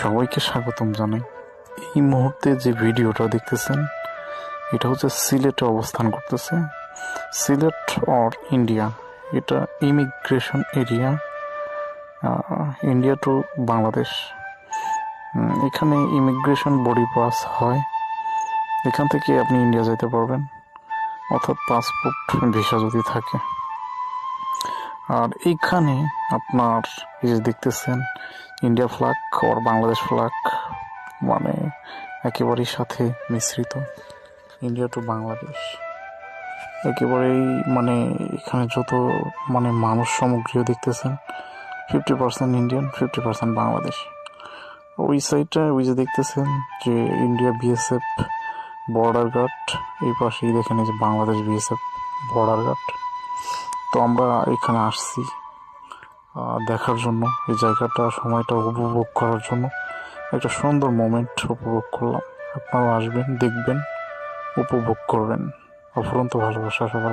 সবাইকে স্বাগতম জানাই। এই মুহূর্তে যে ভিডিওটা দেখতেছেন, এটা হচ্ছে সিলেটে অবস্থান করতেছে। সিলেট অর ইন্ডিয়া, এটা immigration area India to Bangladesh. এখানে ইমিগ্রেশন বডি পাস হয়। এখান থেকে আপনি ইন্ডিয়া যেতে পারবেন, অর্থাৎ পাসপোর্ট ভিসা যদি থাকে। আর এইখানে আপনার এই যে দেখতেছেন ইন্ডিয়া ফ্ল্যাগ আর বাংলাদেশ ফ্ল্যাগ মানে একেবারেই সাথে মিশ্রিত। ইন্ডিয়া টু বাংলাদেশ একেবারেই মানে এখানে যত মানে মানুষ সামগ্রীও দেখতেছেন fifty percent Indian fifty percent Bangladesh ওই সাইডটা ওই যে দেখতেছেন যে ইন্ডিয়া বিএসএফ বর্ডার গার্ড এই পাশেই দেখেন যে বাংলাদেশ বিএসএফ বর্ডার গার্ড তো আমরা এখানে আসছি দেখার জন্য। এই জায়গাটা সময়টা উপভোগ করার জন্য। একটা সুন্দর মোমেন্ট উপভোগ করলাম। আপনারাও আসবেন, দেখবেন, উপভোগ করবেন। অফুরন্ত ভালোবাসা সবার।